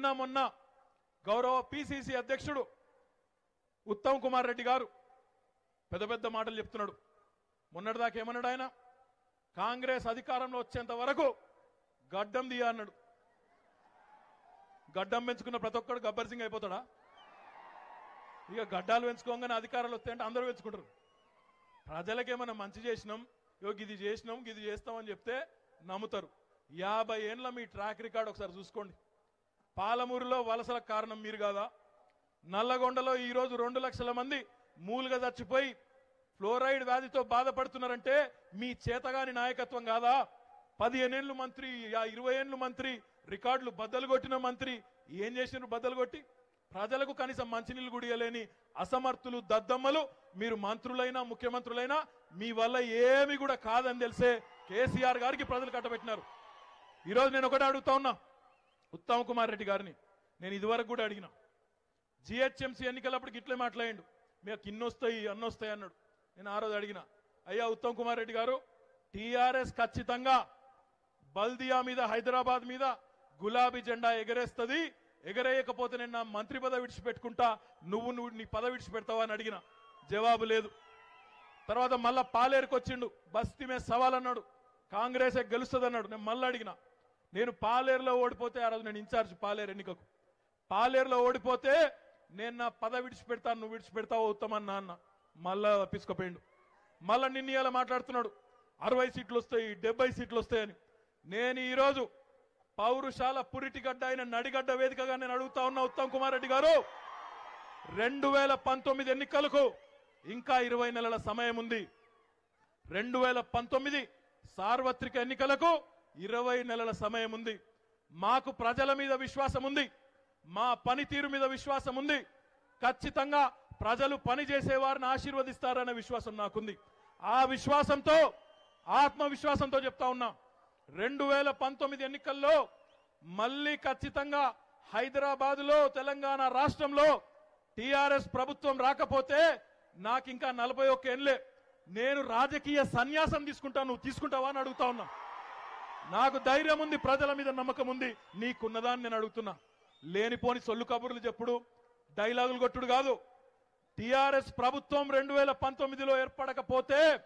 నిన్న మొన్న గౌరవ పిసిసి అధ్యక్షుడు ఉత్తమ్ కుమార్ రెడ్డి గారు పెద్ద పెద్ద మాటలు చెప్తున్నాడు. మొన్నటిదాకా ఏమన్నాడు ఆయన? కాంగ్రెస్ అధికారంలో వచ్చేంత వరకు గడ్డం దియా అన్నాడు. గడ్డం పెంచుకున్న ప్రతి ఒక్కడు గబ్బర్ సింగ్ అయిపోతాడా? ఇక గడ్డాలు పెంచుకోగానే అధికారాలు వస్తాయంటే అందరూ పెంచుకుంటారు. ప్రజలకేమైనా మంచి చేసినాం యో ఇది చేసినాం ఇది చేస్తామని చెప్తే నమ్ముతారు. యాభై ఏండ్ల మీ ట్రాక్ రికార్డ్ ఒకసారి చూసుకోండి. పాలమూరులో వలసల కారణం మీరు కాదా? నల్లగొండలో ఈరోజు రెండు లక్షల మంది మూలుగా చచ్చిపోయి ఫ్లోరైడ్ వ్యాధితో బాధపడుతున్నారంటే మీ చేతగాని నాయకత్వం కాదా? పదిహేనేళ్ళు మంత్రి ఇరవై ఏళ్ళు మంత్రి రికార్డులు బద్దలు కొట్టిన మంత్రి ఏం చేసినారు బద్దలు కొట్టి? ప్రజలకు కనీసం మంచినీళ్ళు గుడియలేని అసమర్థులు దద్దమ్మలు మీరు మంత్రులైనా ముఖ్యమంత్రులైనా మీ వల్ల ఏమి కూడా కాదని తెలిసే కేసీఆర్ గారికి ప్రజలు కట్టబెట్టినారు. ఈరోజు నేను ఒకటే అడుగుతా ఉన్నా. ఉత్తమ్ కుమార్ రెడ్డి గారిని నేను ఇదివరకు కూడా అడిగిన. జిహెచ్ఎంసీ ఎన్నికలప్పుడు ఇట్లే మాట్లాడిండు. మీకు ఇన్నొస్తాయి అన్నొస్తాయి అన్నాడు. నేను ఆ రోజు అడిగిన అయ్యా ఉత్తమ్ కుమార్ రెడ్డి గారు టీఆర్ఎస్ ఖచ్చితంగా బల్దియా మీద హైదరాబాద్ మీద గులాబీ జెండా ఎగరేస్తుంది. ఎగరేయకపోతే నేను నా మంత్రి పదవి విడిచిపెట్టుకుంటా. నువ్వు నువ్వు నీ పదవి విడిచిపెడతావా? అని అడిగిన. జవాబు లేదు. తర్వాత మళ్ళా పాలేరుకొచ్చిండు. బస్తీ మీద సవాల్ అన్నాడు కాంగ్రెస్ గెలుస్తుంది అన్నాడు నేను మళ్ళీ అడిగిన నేను పాలేరులో ఓడిపోతే ఆ రోజు నేను ఇన్ఛార్జ్ పాలేరు ఎన్నికకు. పాలేరులో ఓడిపోతే నేను నా పద విడిచిపెడతాను నువ్వు విడిచిపెడతావు ఉత్తమని నాన్న. మళ్ళా పిసుకుపోయిండు. మళ్ళా నిన్న ఇలా మాట్లాడుతున్నాడు. అరవై సీట్లు వస్తాయి డెబ్బై సీట్లు వస్తాయని. నేను ఈరోజు పౌరుషాల పురిటిగడ్డ అయిన నడిగడ్డ వేదికగా నేను అడుగుతా ఉన్నా ఉత్తమ్ కుమార్ రెడ్డి గారు రెండు వేల పంతొమ్మిది ఎన్నికలకు ఇంకా ఇరవై నెలల సమయం ఉంది. రెండు వేల పంతొమ్మిది సార్వత్రిక ఎన్నికలకు ఇరవై నెలల సమయం ఉంది. మాకు ప్రజల మీద విశ్వాసం ఉంది. మా పనితీరు మీద విశ్వాసం ఉంది. ఖచ్చితంగా ప్రజలు పని చేసేవారిని ఆశీర్వదిస్తారనే విశ్వాసం నాకుంది. ఆ విశ్వాసంతో ఆత్మవిశ్వాసంతో చెప్తా ఉన్నా. రెండు వేల పంతొమ్మిది ఎన్నికల్లో మళ్ళీ ఖచ్చితంగా హైదరాబాద్లో తెలంగాణ రాష్ట్రంలో టిఆర్ఎస్ ప్రభుత్వం రాకపోతే నాకు ఇంకా నలభై ఒక్క ఏళ్ళే. నేను రాజకీయ సన్యాసం తీసుకుంటాను నువ్వు తీసుకుంటావా అని అడుగుతా ఉన్నా. నాకు ధైర్యం ఉంది ప్రజల మీద నమ్మకం ఉంది. నీకున్నదాన్ని నేను అడుగుతున్నా. లేనిపోని సొల్లు కబుర్లు చెప్పుడు. డైలాగులు కొట్టుడు కాదు. టిఆర్ఎస్ ప్రభుత్వం రెండు వేల పంతొమ్మిదిలో ఏర్పడకపోతే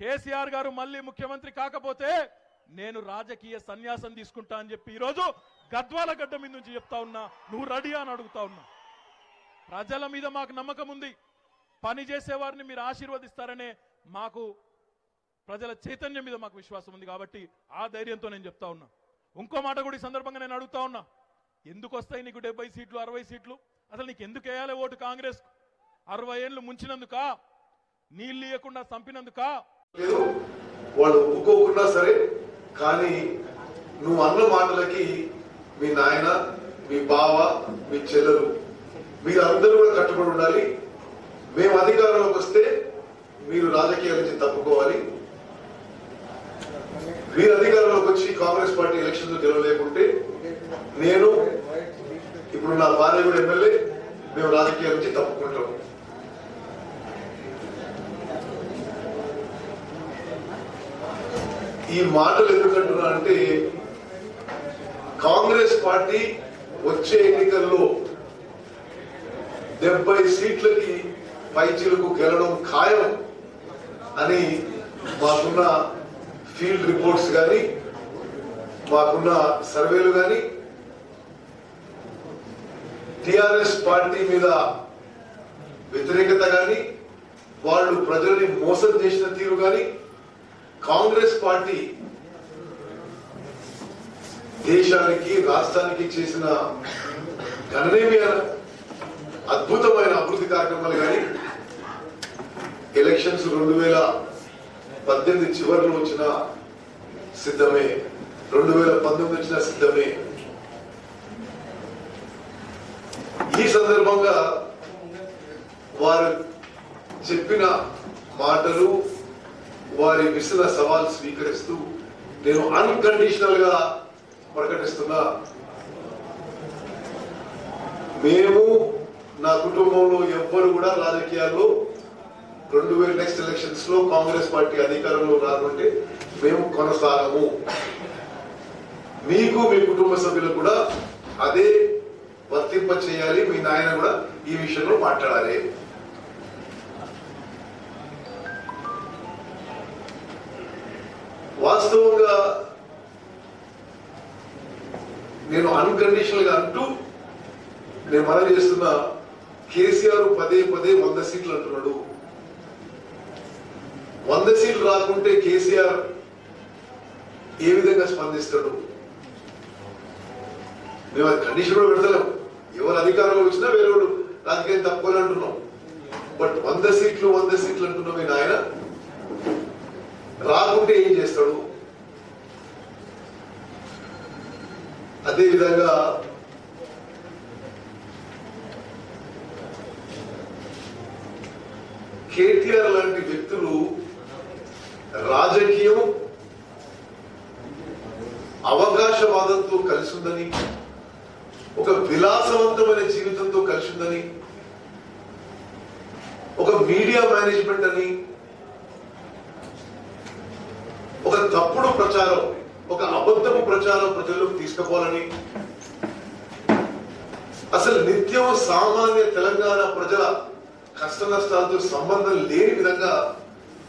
కేసీఆర్ గారు మళ్ళీ ముఖ్యమంత్రి కాకపోతే నేను రాజకీయ సన్యాసం తీసుకుంటా అని చెప్పి ఈరోజు గద్వాల గడ్డ మీద నుంచి చెప్తా ఉన్నా. నువ్వు రెడీ అని అడుగుతా ఉన్నా. ప్రజల మీద మాకు నమ్మకం ఉంది. పని చేసేవారిని మీరు ఆశీర్వదిస్తారనే మాకు ప్రజల చైతన్యం మీద మాకు విశ్వాసం ఉంది కాబట్టి ఆ ధైర్యంతో నేను చెప్తా ఉన్నా. ఇంకో మాట కూడా ఈ సందర్భంగా నేను అడుగుతా ఉన్నా. ఎందుకు వస్తాయి నీకు డెబ్బై సీట్లు అరవై సీట్లు? అసలు నీకు ఎందుకు వేయాలి ఓటు కాంగ్రెస్ అరవై ఏళ్ళు ముంచినందుకా? నీళ్ళు ఇవ్వకుండా చంపినందుకా? లేదు. వాళ్ళు ఒప్పుకోకున్నా సరే కానీ నువ్వు అన్న మాటలకి మీ నాయన మీ బావ మీ చెల్లెలు మీరు కూడా కట్టుబడి ఉండాలి. మేము అధికారంలోకి వస్తే మీరు రాజకీయాల నుంచి తప్పుకోవాలి. మీరు అధికారంలోకి వచ్చి కాంగ్రెస్ పార్టీ ఎలక్షన్ గెలవలేకుంటే నేను ఇప్పుడు నా భార్య కూడా ఎమ్మెల్యే మేము రాజకీయాల నుంచి తప్పుకుంటాం. ఈ మాటలు ఎందుకంటున్నా అంటే కాంగ్రెస్ పార్టీ వచ్చే ఎన్నికల్లో డెబ్బై సీట్లకి పైచీలకు గెలడం ఖాయం అని మాకున్న ఫీల్డ్ రిపోర్ట్స్ కానీ మాకున్న సర్వేలు కానీ టిఆర్ఎస్ పార్టీ మీద వ్యతిరేకత కానీ వాళ్ళు ప్రజల్ని మోసం చేసిన తీరు కానీ కాంగ్రెస్ పార్టీ దేశానికి రాష్ట్రానికి చేసిన గణనీయమైన అద్భుతమైన అభివృద్ధి కార్యక్రమాలు కానీ ఎలక్షన్స్ రెండు వేల పద్దెనిమిది చివరిలో వచ్చిన సిద్ధమే. రెండు వేల పంతొమ్మిది వచ్చిన సిద్ధమే. ఈ సందర్భంగా వారు చెప్పిన మాటలు వారి విసిన సవాల్ స్వీకరిస్తూ నేను అన్కండిషనల్గా ప్రకటిస్తున్నా. మేము నా కుటుంబంలో ఎవ్వరు కూడా రాజకీయాల్లో రెండు వేల నెక్స్ట్ ఎలక్షన్స్లో కాంగ్రెస్ పార్టీ అధికారంలో రాకుంటే మేము కొనసాగము. మీకు మీ కుటుంబ సభ్యులు కూడా అదే వర్తింప చేయాలి మీ నాయన కూడా ఈ విషయంలో మాట్లాడాలి. వాస్తవంగా నేను అన్కండిషనల్గా అంటూ నేను మనం చేస్తున్న కేసీఆర్ పదే పదే వంద సీట్లు అంటున్నాడు. వంద సీట్లు రాకుంటే కేసీఆర్ ఏ విధంగా స్పందిస్తాడు? మేము అది కండిషన్ కూడా పెడతలేం ఎవరు అధికారంలో వచ్చినా వేరే వాళ్ళు రాజకీయం తక్కువని అంటున్నాం. బట్ వంద సీట్లు వంద సీట్లు అంటున్నాం మీ నాయన. రాకుంటే ఏం చేస్తాడు? అదేవిధంగా కేటీఆర్ లాంటి వ్యక్తులు రాజకీయం అవకాశవాదంతో కలిసి ఉందని ఒక విలాసవంతమైన జీవితంతో కలిసి ఉందని ఒక మీడియా మేనేజ్మెంట్ అని ఒక తప్పుడు ప్రచారం ఒక అబద్ధపు ప్రచారం ప్రజల్లోకి తీసుకుపోవాలని అసలు నిత్యం సామాన్య తెలంగాణ ప్రజల కష్ట నష్టాలతో సంబంధం లేని విధంగా